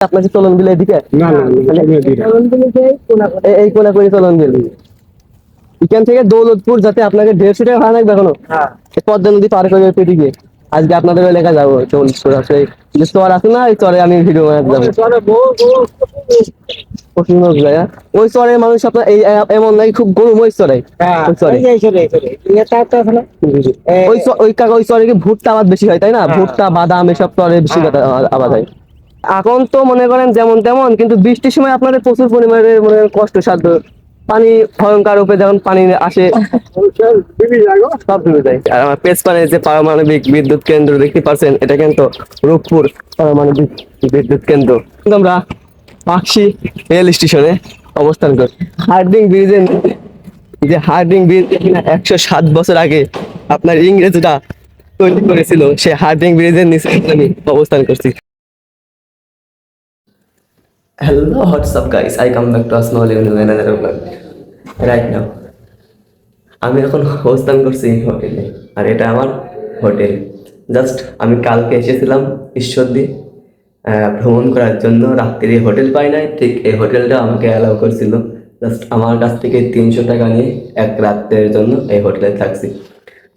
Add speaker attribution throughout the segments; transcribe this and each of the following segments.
Speaker 1: আপনাকে চলন
Speaker 2: না না
Speaker 1: এই কোনা করে চলন বিল এখান থেকে দৌলতপুর যাতে আপনাকে দেড়শো টাকা ভাড়া লাগবে এখনও।
Speaker 2: হ্যাঁ।
Speaker 1: পদ্মা নদী পার করে পেটি গিয়ে আজকে আপনাদের এলাকা যাব দৌলতপুর আছে। যে চর আছে না ওই চরে আমি ভিডিও বানাতে যাব। পশ্চিমবঙ্গ হ্যাঁ? ওই মানুষ আপনার এই এমন নাকি খুব গরম ওই চরে
Speaker 2: হ্যাঁ
Speaker 1: ওই চরে ওই ওই কাকা ওই চরে কি ভুট্টা আবাদ বেশি হয় তাই না? ভুট্টা বাদাম এসব চরে বেশি
Speaker 2: হ্যাঁ।
Speaker 1: আবাদ হয়। এখন তো মনে করেন যেমন তেমন, কিন্তু বৃষ্টির সময় আপনাদের প্রচুর পরিমাণে মনে করেন কষ্ট, সাধ্য। পানি ভয়ঙ্কর রূপে যখন পানি আসে, সব ডুবে যায়। আর আমার পেছপানের যে পারমাণবিক বিদ্যুৎ কেন্দ্র দেখতে পাচ্ছেন, এটা কিন্তু রূপপুর পারমাণবিক বিদ্যুৎ কেন্দ্র। আমরা পাকশি রেল স্টেশনে অবস্থান করি। হার্ডিং ব্রিজের যে হার্ডিং ব্রিজ একশো সাত বছর আগে আপনার ইংরেজরা তৈরি করেছিল, সেই হার্ডিং ব্রিজের নিচে আমি অবস্থান করছি। Hello, what's up guys? I come back to a small in another vlog. Right now. আমি এখন অবস্থান করছি হোটেলে আর এটা আমার হোটেল জাস্ট আমি কালকে এসেছিলাম ঈশ্বরদী ভ্রমণ করার জন্য রাত্রি হোটেল পাই নাই ঠিক এই হোটেলটা আমাকে অ্যালাউ করছিল জাস্ট আমার কাছ থেকে তিনশো টাকা নিয়ে এক রাতের জন্য এই হোটেলে থাকছি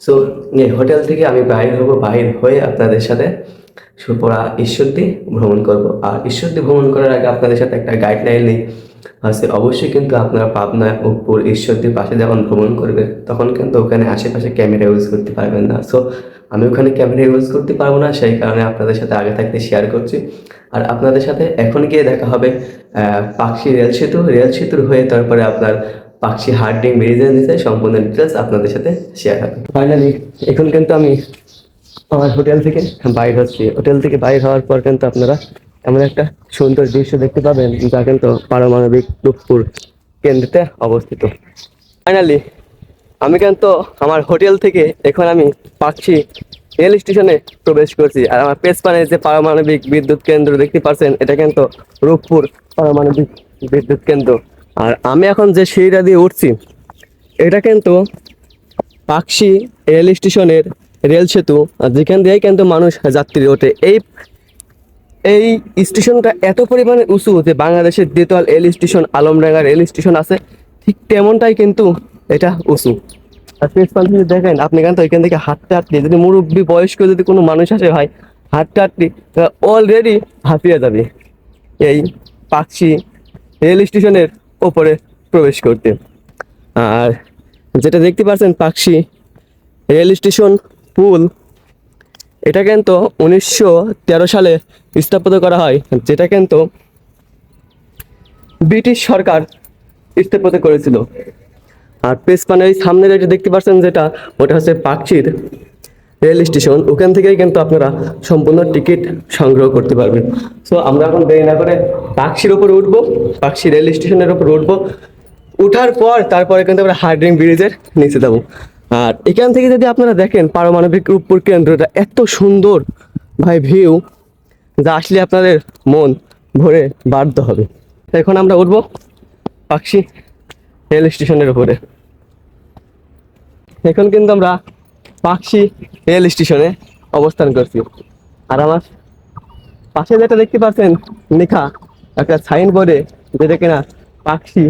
Speaker 1: সো এই হোটেল থেকে আমি বাইর হব বাইর হয়ে আপনাদের সাথে সুপরা ঈশ্বরদী ভ্রমণ করব। আর ঈশ্বরদী ভ্রমণ করার আগে আপনাদের সাথে একটা গাইডলাইন নেই। আছে অবশ্যই কিন্তু আপনারা পাবনা উপর ঈশ্বরদীর পাশে যখন ভ্রমণ করবেন তখন কিন্তু ওখানে আশেপাশে ক্যামেরা ইউজ করতে পারবেন না। সো আমি ওখানে ক্যামেরা ইউজ করতে পারব না, সেই কারণে আপনাদের সাথে আগে থাকতে শেয়ার করছি। আর আপনাদের সাথে এখন গিয়ে দেখা হবে পাকশি রেল সেতু। রেল সেতুর হয়ে তারপরে আপনার পাখি হার্ডিং ব্রিজের নিচে সম্পূর্ণ ডিটেলস আপনাদের সাথে শেয়ার হবে। ফাইনালি এখন কিন্তু আমি আমার হোটেল থেকে বাইর হচ্ছি। হোটেল থেকে বাইর হওয়ার পর কিন্তু আপনারা এমন একটা সুন্দর দৃশ্য দেখতে পাবেন, যা কিন্তু পারমাণবিক রূপপুর কেন্দ্রতে অবস্থিত। ফাইনালি আমি কিন্তু আমার হোটেল থেকে এখন আমি পাচ্ছি রেল স্টেশনে প্রবেশ করছি। আর আমার পেছপানের যে পারমাণবিক বিদ্যুৎ কেন্দ্র দেখতে পাচ্ছেন, এটা কিন্তু রূপপুর পারমাণবিক বিদ্যুৎ কেন্দ্র। আর আমি এখন যে সিঁড়িটা দিয়ে উঠছি, এটা কিন্তু পাকশি রেল স্টেশনের রেল সেতু যেখান দিয়েই কিন্তু মানুষ যাত্রী ওঠে। এই এই স্টেশনটা এত পরিমাণে উঁচু যে বাংলাদেশের দ্বিতল rail station, Alamdanga rail station আছে, ঠিক তেমনটাই কিন্তু এটা উঁচু। আর যদি দেখেন, আপনি কিন্তু এখান থেকে হাঁটতে হাঁটতে যদি মুরব্বী, বয়স্ক যদি কোনো মানুষ আসে ভাই হাঁটতে হাঁটতে অলরেডি হাঁপিয়ে যাবে এই পাখি রেল স্টেশনের ওপরে প্রবেশ করতে। আর যেটা দেখতে পাচ্ছেন, পাখি রেল স্টেশন পুল, এটা কিন্তু উনিশশো তেরো সালে স্থাপিত করা হয়, যেটা কিন্তু ব্রিটিশ সরকার স্থাপিত করেছিল। আর পেসপানের এই সামনে যেটা দেখতে পাচ্ছেন যেটা, ওটা হচ্ছে পাকচির রেল স্টেশন। ওখান থেকেই কিন্তু আপনারা সম্পূর্ণ টিকিট সংগ্রহ করতে পারবেন। সো আমরা এখন দেরি না করে পাকশির উপরে উঠবো পাকশি রেল স্টেশনের উপর উঠবো। উঠার পর তারপরে কিন্তু আমরা হার্ডিং ব্রিজের নিচে যাব। আর এখান থেকে যদি আপনারা দেখেন পারমাণবিক রূপপুর কেন্দ্রটা এত সুন্দর, ভাই ভিউ যা আসলে আপনাদের মন ভরে বাধ্য হবে। এখন আমরা উঠবো পাকশি রেল স্টেশনের উপরে। এখন কিন্তু আমরা পাকশি রেল স্টেশনে অবস্থান করছি। আর আমার পাশে যেটা দেখতে পাচ্ছেন, লেখা একটা সাইন বোর্ডে যেটা কিনা পাকশি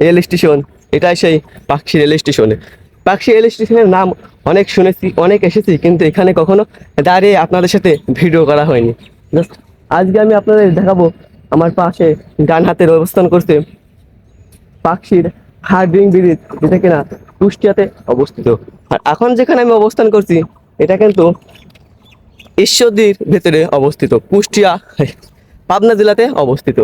Speaker 1: রেল স্টেশন, এটাই সেই পাকশি রেল স্টেশনে। পাকশি রেল স্টেশনের নাম অনেক শুনেছি, অনেক এসেছি, কিন্তু এখানে কখনো দাঁড়িয়ে আপনাদের সাথে ভিডিও করা হয়নি। জাস্ট আজকে আমি আপনাদের দেখাবো আমার পাশে ডান হাতের অবস্থান করছে পাকশির হার্ডিং ব্রিজ, যেটা কিনা কুষ্টিয়াতে অবস্থিত। আর এখন যেখানে আমি অবস্থান করছি, এটা কিন্তু ঈশ্বরদীর ভেতরে অবস্থিত, কুষ্টিয়া, পাবনা জেলাতে অবস্থিত।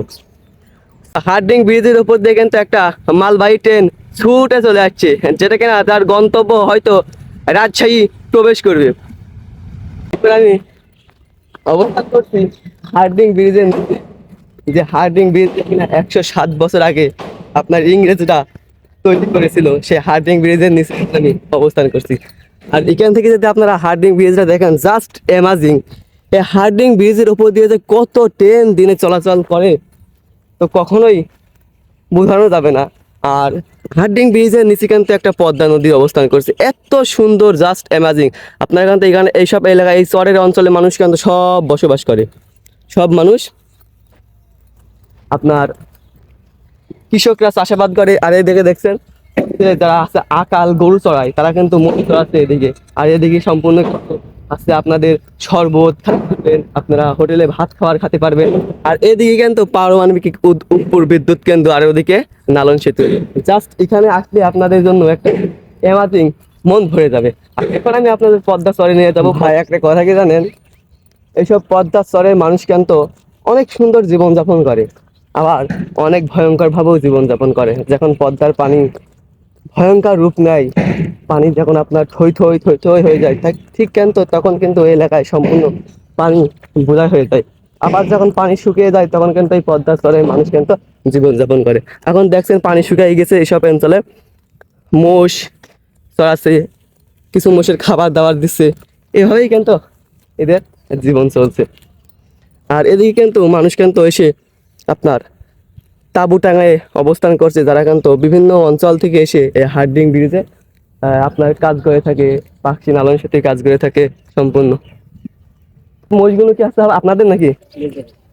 Speaker 1: হার্ডিং ব্রিজের উপর দিয়ে কিন্তু একটা মালবাহী ট্রেন ছুটে চলে যাচ্ছে যেটা কিনা তার গন্তব্য হয়তো রাজশাহী প্রবেশ করবে। আমি অবস্থান করছি হার্ডিং ব্রিজের। যে হার্ডিং ব্রিজ কিনা একশো সাত বছর আগে আপনার ইংরেজরা তৈরি করেছিল, সেই হার্ডিং ব্রিজের নিচে আমি অবস্থান করছি। আর এখান থেকে যদি আপনারা হার্ডিং ব্রিজটা দেখেন জাস্ট অ্যামাজিং এই হার্ডিং ব্রিজের উপর দিয়ে যে কত ট্রেন দিনে চলাচল করে, তো কখনোই বোঝানো যাবে না। আর হার্ডিং ব্রিজের নিচে কিন্তু একটা পদ্মা নদী অবস্থান করছে। এত সুন্দর জাস্ট অ্যামাজিং আপনার থেকে এখানে এইসব এলাকায় এই চরের অঞ্চলে মানুষ কিন্তু সব বসবাস করে। সব মানুষ আপনার কৃষকরা চাষাবাদ করে। আর এদিকে দেখছেন, যারা আছে আকাল গরু চড়ায়, তারা কিন্তু মুখ চড়াচ্ছে এদিকে। আর এদিকে সম্পূর্ণ আছে আপনাদের শরবত থাকবেন আপনারা হোটেলে ভাত খাবার খেতে পারবেন। আর এদিকে কিন্তু পারমাণবিক উপর বিদ্যুৎ কেন্দ্র, আর ওদিকে নালন সেতু। জাস্ট এখানে আসলে আপনাদের জন্য একটা অ্যামাজিং মন ভরে যাবে। এখন আমি আপনাদের পদ্মা চরে নিয়ে যাব। ভাই, একটা কথা কি জানেন? এইসব পদ্মা চরের মানুষ কিন্তু অনেক সুন্দর জীবনযাপন করে। আবার অনেক ভয়ঙ্কর ভাবেও জীবনযাপন করে। যখন পদ্মার পানি ভয়ঙ্কর রূপ নেয়। পানি যখন আপনার থই থই থই থই হয়ে যায় ঠিক- ঠিক কিন্তু তখন কিন্তু এই এলাকায় সম্পূর্ণ পানি বোঝা হয়ে যায়। আবার যখন পানি শুকিয়ে যায়, তখন কিন্তু এই পদ্মার চরের মানুষ কিন্তু জীবনযাপন করে। এখন দেখছেন পানি শুকিয়ে গেছে এইসব অঞ্চলে। মোষ চড়াচ্ছে কিছু মোষের খাবার দাবার দিচ্ছে। এভাবেই কিন্তু এদের জীবন চলছে। আর এদিকে কিন্তু মানুষ কিন্তু এসে আপনার তাঁবু টাঙায় অবস্থান করছে যারা কিন্তু বিভিন্ন অঞ্চল থেকে এসে এই হার্ডিং ব্রিজে আপনার কাজ করে থাকে পাখি নালন সাথে কাজ করে থাকে সম্পূর্ণ। মোষগুলো কি আছে আপনাদের নাকি?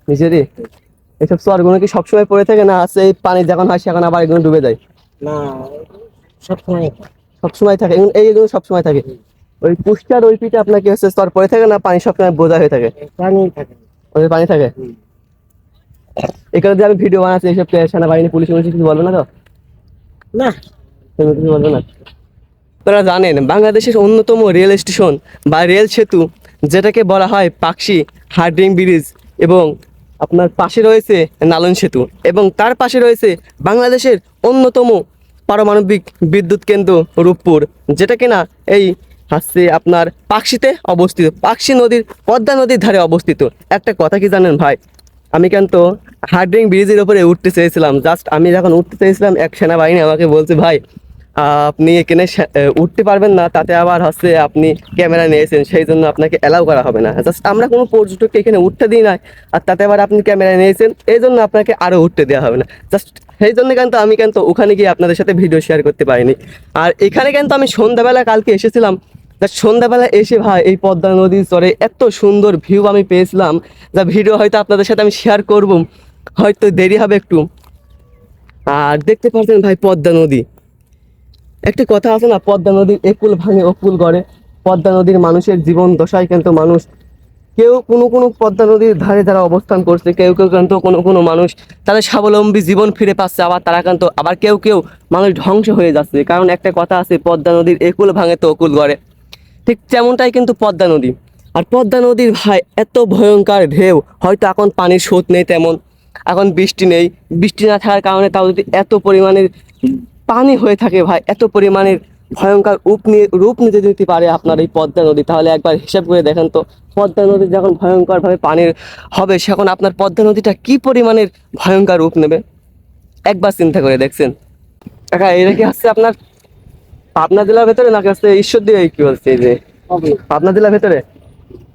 Speaker 1: নিজেরই? এসব চরগুলো কি সবসময় পড়ে থাকে না আছে এই পানি যখন হয় সেখানে আবার এগুলো ডুবে যায়?
Speaker 2: না সব সময়
Speaker 1: সবসময় থাকে এগুলো- এইগুলো সবসময় থাকে। ওই পুষ্টার ওই পিঠে আপনার কি হচ্ছে স্তর পড়ে থাকে না পানি সবসময় বোঝা হয়ে থাকে?
Speaker 2: পানি থাকে।
Speaker 1: ওদের পানি থাকে। এখানে যে আমি ভিডিও বানাচ্ছি এইসব সেনাবাহিনী পুলিশ পুলিশ কিছু বলবে না তো?
Speaker 2: না।
Speaker 1: এগুলো কিছু বলবে না? আপনারা জানেন বাংলাদেশের অন্যতম রেল স্টেশন বা রেল সেতু যেটাকে বলা হয় পাকশি হার্ডিং ব্রিজ এবং আপনার পাশে রয়েছে নালন সেতু এবং তার পাশে রয়েছে বাংলাদেশের অন্যতম পারমাণবিক বিদ্যুৎ কেন্দ্র রূপপুর যেটা কিনা এই হচ্ছে আপনার পাকশিতে অবস্থিত পাকশি নদীর পদ্মা নদীর ধারে অবস্থিত। একটা কথা কি জানেন ভাই? আমি কিন্তু হার্ডিং ব্রিজের উপরে উঠতে চেয়েছিলাম। জাস্ট আমি যখন উঠতে চেয়েছিলাম, এক সেনাবাহিনী আমাকে বলছে, ভাই, আপনি এখানে উঠতে পারবেন না, তাতে আবার হচ্ছে আপনি ক্যামেরা নিয়েছেন, সেই জন্য আপনাকে অ্যালাউ করা হবে না। জাস্ট আমরা কোনো পর্যটককে এখানে উঠতে দিই না আর তাতে আবার আপনি ক্যামেরা নিয়েছেন, এই জন্য আপনাকে আরও উঠতে দেওয়া হবে না। জাস্ট সেই জন্য কিন্তু আমি কিন্তু ওখানে গিয়ে আপনাদের সাথে ভিডিও শেয়ার করতে পারিনি। আর এখানে কিন্তু আমি সন্ধ্যাবেলা কালকে এসেছিলাম তা সন্ধ্যাবেলা এসে ভাই এই পদ্মা নদীর চরে এত সুন্দর ভিউ আমি পেয়েছিলাম, যা ভিডিও হয়তো আপনাদের সাথে আমি শেয়ার করব। হয়তো দেরি হবে একটু। আর দেখতে পাচ্ছেন ভাই পদ্মা নদী। একটা কথা আছে না, পদ্মা নদীর একুল ভাঙে অকুল গড়ে। পদ্মা নদীর মানুষের জীবন দশায় কিন্তু মানুষ। কেউ কোনো কোনো পদ্মা নদীর ধারে যারা অবস্থান করছে, কেউ কেউ কিন্তু কোনো কোনো মানুষ তাদের স্বাবলম্বী জীবন ফিরে পাচ্ছে, আবার তারা কিন্তু, আবার কেউ কেউ মানুষ ধ্বংস হয়ে যাচ্ছে। কারণ একটা কথা আছে, পদ্মা নদীর একুল ভাঙে তো অকুল গড়ে। ঠিক তেমনটাই কিন্তু পদ্মা নদী। আর পদ্মা নদীর ভাই, এত ভয়ঙ্কর ঢেউ। হয়তো এখন পানির স্রোত নেই তেমন। এখন বৃষ্টি নেই। বৃষ্টি না থাকার কারণে তাও যদি এত পরিমাণের পানি হয়ে থাকে ভাই, এত পরিমাণের ভয়ঙ্কর রূপ নিয়ে রূপ নিতে দিতে পারে আপনার এই পদ্মা নদী, তাহলে একবার হিসাব করে দেখেন তো। পদ্মা নদী যখন ভয়ঙ্করভাবে পানির হবে, সেখন আপনার পদ্মা নদীটা কি পরিমাণের ভয়ঙ্কর রূপ নেবে? একবার চিন্তা করে দেখছেন। কাকা এটা কি আপনার পাবনা জেলার ভেতরে না হচ্ছে ঈশ্বর দিয়ে কি বলছে এই যে? পাবনা জেলার ভেতরে?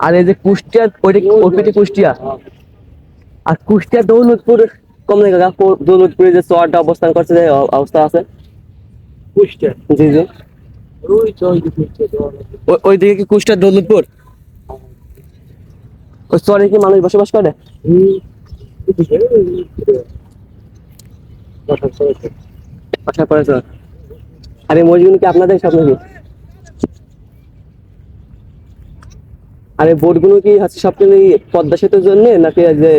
Speaker 1: আর এই যে কুষ্টিয়া ওইটা ওইপিটি কুষ্টিয়া? আর কুষ্টিয়া দৌলতপুর কম নেই কাকা দৌলতপুরে যে চরটা অবস্থান করছে যে অবস্থা আছে?
Speaker 2: পুষ্টা
Speaker 1: জি জি। ওইদিকে কি কুষ্টিয়া দৌলতপুর? ওই চরে কি মানুষ বসবাস করে?
Speaker 2: হুম। এদিকে, এদিকে। বসার সময় তো।
Speaker 1: বাসা পড়েছে আর এই কি আপনাদের সব নাকি আর এই বোর্ডগুলো কি হচ্ছে সব কি পদ্মা সেতুর জন্য নাকি যে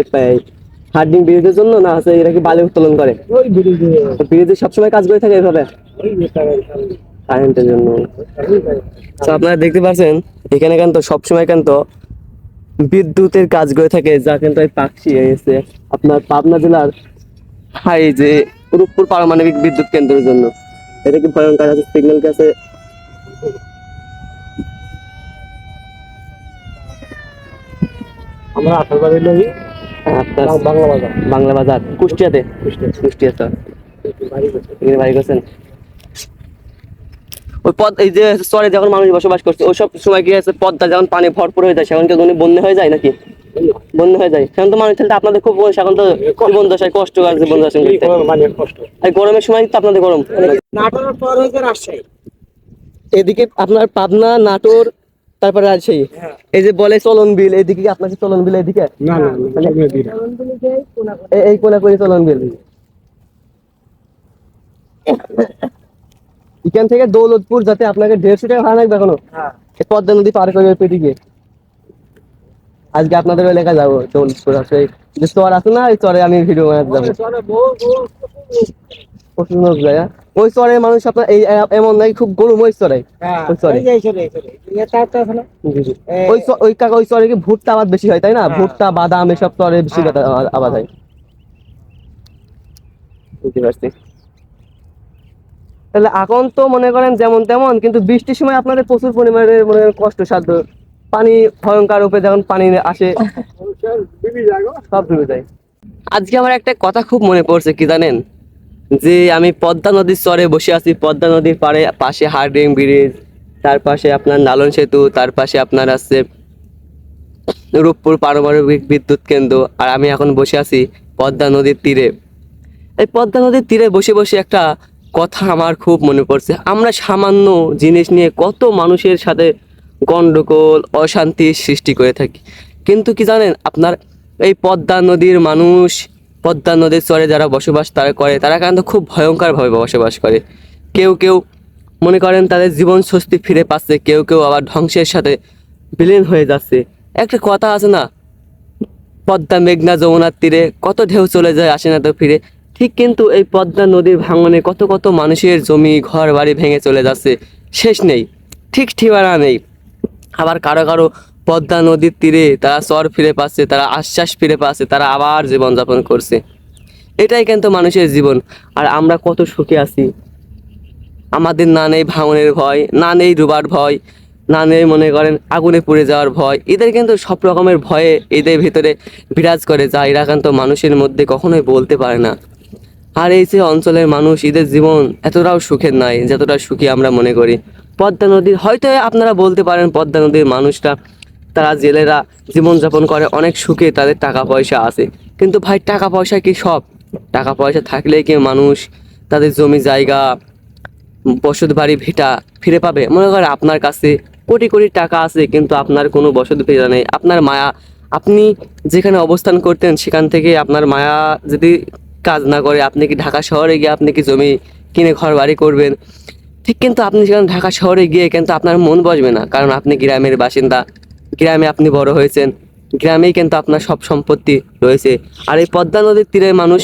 Speaker 1: হার্ডিং ব্রিজের জন্য না হচ্ছে এরা কি বালি উত্তোলন করে?
Speaker 2: ব্রিজে,
Speaker 1: সবসময় কাজ করে থাকে এভাবে। কারেন্টের জন্য। তো আপনারা দেখতে পাচ্ছেন এখানে কিন্তু সবসময় কিন্তু বিদ্যুতের কাজ করে থাকে যা কিন্তু এই পাখি এসে আপনার পাবনা জেলার হাই যে রূপপুর পারমাণবিক বিদ্যুৎ কেন্দ্রের জন্য। এটা কি ভয়ঙ্কর আছে? সিগন্যাল কাছে
Speaker 2: আমরা লই বাংলা বাজার।
Speaker 1: বাংলা বাজার। কুষ্টিয়াতে? কুষ্টিয়া।
Speaker 2: গেছে।
Speaker 1: এখানে বাড়ি করছেন ওই পদ এই যে চরে যখন মানুষ বসবাস করছে ওই সব সময় কি আছে? পদ্মা যখন পানি ভরপুর হয়ে যায় সেখান কি উনি বন্যা হয়ে যায় নাকি? বন্যা হয়ে যায়। সেখান তো মানুষ তো আপনাদের খুব এখন তো জীবন দশায় কষ্ট করে জীবন দশায় করতে
Speaker 2: মানে কষ্ট।
Speaker 1: আর গরমের সময় তো আপনাদের গরম।
Speaker 2: নাটোরের পর হয়েছে রাজশাহী।
Speaker 1: এদিকে আপনার পাবনা নাটোর তারপরে রাজশাহী।
Speaker 2: হ্যাঁ।
Speaker 1: এই যে বলে চলন বিল এইদিকে কি আপনার চলন বিল এইদিকে
Speaker 2: না না না সব নদী না।
Speaker 1: এ- এই কোনা করে চলন বিল। এখান থেকে দৌলতপুর যাতে আপনাকে দেড়শো টাকা ভাড়া লাগবে এখনও।
Speaker 2: হ্যাঁ।
Speaker 1: পদ্মা নদী পার করে পেটি গিয়ে। আজকে আপনাদের এলাকায় যাব দৌলতপুর আছে যে চর আছে না ওই চরে আমি ভিডিও বানাতে যাব
Speaker 2: চলে
Speaker 1: হ্যাঁ? ওই চরের মানুষ আপনার এই এমন নাই খুব গরম ওই চরে
Speaker 2: হ্যাঁ
Speaker 1: ওই চরে।
Speaker 2: চলে চলে
Speaker 1: ওই ওই কাকা ওই চরে কি ভুট্টা আবাদ বেশি হয় তাই না
Speaker 2: হ্যাঁ।
Speaker 1: ভুট্টা বাদাম এসব চরে বেশি
Speaker 2: হ্যাঁ।
Speaker 1: আবাদ হয় বুঝতে পারছি তাহলে এখন তো মনে করেন যেমন তেমন কিন্তু বৃষ্টির সময় আপনাদের প্রচুর পরিমাণে মনে করেন কষ্টসাধ্য পানি ভয়ঙ্কর রূপে যখন পানি আসে, সব ডুবে যায়। আজকে আমার একটা কথা খুব মনে পড়ছে, কি জানেন? যে আমি পদ্মা নদীর চরে বসে আছি, পদ্মা নদীর পাড়ে, পাশে হার্ডিং ব্রিজ, তার পাশে আপনার নালন সেতু, তার পাশে আপনার আছে রূপপুর পারমাণবিক বিদ্যুৎ কেন্দ্র, আর আমি এখন বসে আছি পদ্মা নদীর তীরে। এই পদ্মা নদীর তীরে বসে বসে একটা কথা আমার খুব মনে পড়ছে। আমরা সামান্য জিনিস নিয়ে কত মানুষের সাথে গন্ডগোল অশান্তির সৃষ্টি করে থাকি। কিন্তু কি জানেন, আপনার এই পদ্মা নদীর মানুষ, পদ্মা নদীর চরে যারা বসবাস তারা করে, তারা কিন্তু খুব ভয়ঙ্করভাবে বসবাস করে। কেউ কেউ মনে করেন তাদের জীবন স্বস্তি ফিরে পাচ্ছে, কেউ কেউ আবার ধ্বংসের সাথে বিলীন হয়ে যাচ্ছে। একটা কথা আছে না, পদ্মা, মেঘনা, যমুনার তীরে কত ঢেউ চলে যায়, আসে না তো ফিরে। ঠিক কিন্তু এই পদ্মা নদীর ভাঙনে কত কত মানুষের জমি ঘর বাড়ি ভেঙে চলে যাচ্ছে, শেষ নেই। ঠিক ঠিকানা নেই। আবার কারও কারও পদ্মা নদীর তীরে তারা চর ফিরে পাচ্ছে, তারা আশ্বাস ফিরে পাচ্ছে, তারা আবার জীবনযাপন করছে। এটাই কিন্তু মানুষের জীবন। আর আমরা কত সুখে আছি। আমাদের না নেই ভাঙনের ভয়, না নেই ডুবার ভয়, না নেই মনে করেন আগুনে পুড়ে যাওয়ার ভয়। এদের কিন্তু সব রকমের ভয়ে এদের ভিতরে বিরাজ করে যা এরা কিন্তু মানুষের মধ্যে কখনোই বলতে পারে না। আর এই যে অঞ্চলের মানুষ, এদের জীবন এতটাও সুখের নাই, যতটা সুখী আমরা মনে করি। পদ্মা নদীর, হয়তো আপনারা বলতে পারেন পদ্মা নদীর মানুষটা, তারা জেলেরা জীবনযাপন করে, অনেক সুখে তাদের টাকা পয়সা আছে। কিন্তু ভাই, টাকা পয়সা কি সব? টাকা পয়সা থাকলেই কি মানুষ তাদের জমি জায়গা, বসত বাড়ি, ভিটা ফিরে পাবে? মনে করে আপনার কাছে কোটি কোটি টাকা আছে, কিন্তু আপনার কোনো বসত ভিটা নেই। আপনার মায়া, আপনি যেখানে অবস্থান করতেন, সেখান থেকে আপনার মায়া যদি কাজ না করে, আপনি কি ঢাকা শহরে গিয়ে আপনি কি জমি কিনে ঘর বাড়ি করবেন? ঠিক কিন্তু আপনি সেখানে ঢাকা শহরে গিয়ে কিন্তু আপনার মন বসবে না। কারণ আপনি গ্রামের বাসিন্দা, গ্রামে আপনি বড় হয়েছেন, গ্রামেই কিন্তু আপনার সব সম্পত্তি রয়েছে। আর এই পদ্মা নদীর তীরের মানুষ,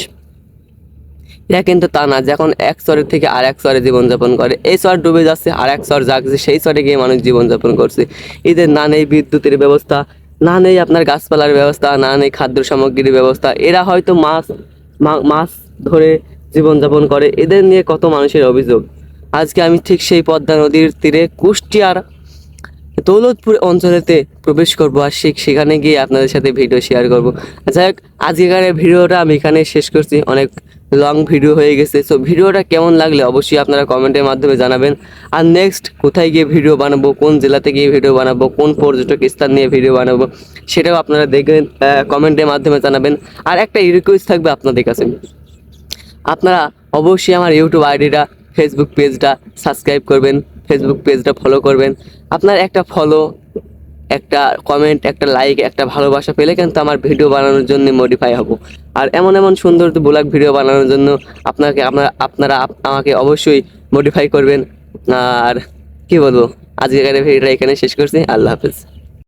Speaker 1: এরা কিন্তু তা না যখন এক স্তরের থেকে আর এক স্তরে জীবনযাপন করে। এই স্তর ডুবে যাচ্ছে, আর এক স্তর জাগছে, সেই স্তরে গিয়ে মানুষ জীবনযাপন করছে। এদের না নেই বিদ্যুতের ব্যবস্থা, না নেই আপনার গাছপালার ব্যবস্থা, না নেই খাদ্য সামগ্রীর ব্যবস্থা, এরা হয়তো মাছ মাছ ধরে জীবনযাপন করে। এদের নিয়ে কত মানুষের অভিযোগ? আজকে আমি ঠিক সেই পদ্মা নদীর তীরে কুষ্টিয়ার দৌলতপুর অঞ্চলেতে প্রবেশ করব আর সে- সেখানে গিয়ে আপনাদের সাথে ভিডিও শেয়ার করব। যাই হোক, আজকের ভিডিওটা আমি এখানে শেষ করছি। অনেক লং ভিডিও হয়ে গেছে। সো ভিডিওটা কেমন লাগলে অবশ্যই আপনারা কমেন্টের মাধ্যমে জানাবেন। আর নেক্সট কোথায় গিয়ে ভিডিও বানাবো, কোন জেলাতে গিয়ে ভিডিও বানাবো, কোন পর্যটক স্থান নিয়ে ভিডিও বানাবো, সেটাও আপনারা দেখবেন কমেন্টের মাধ্যমে জানাবেন। আর একটা রিকোয়েস্ট থাকবে আপনাদের কাছে। আপনারা অবশ্যই আমার ইউটিউব আইডিটা ফেসবুক পেজটা সাবস্ক্রাইব করবেন ফেসবুক পেজটা ফলো করবেন। আপনার একটা ফলো একটা কমেন্ট একটা লাইক একটা ভালোবাসা পেলে কিন্তু আমার ভিডিও বানানোর জন্য মডিফাই হব। আর এমন এমন সুন্দর ব্লগ ভিডিও বানানোর জন্য আপনাকে, আপনারা আপনারা আমাকে অবশ্যই মডিফাই করবেন। আর কি বলব? আজকের ভিডিওটা এখানে শেষ করছি। আল্লাহ হাফেজ।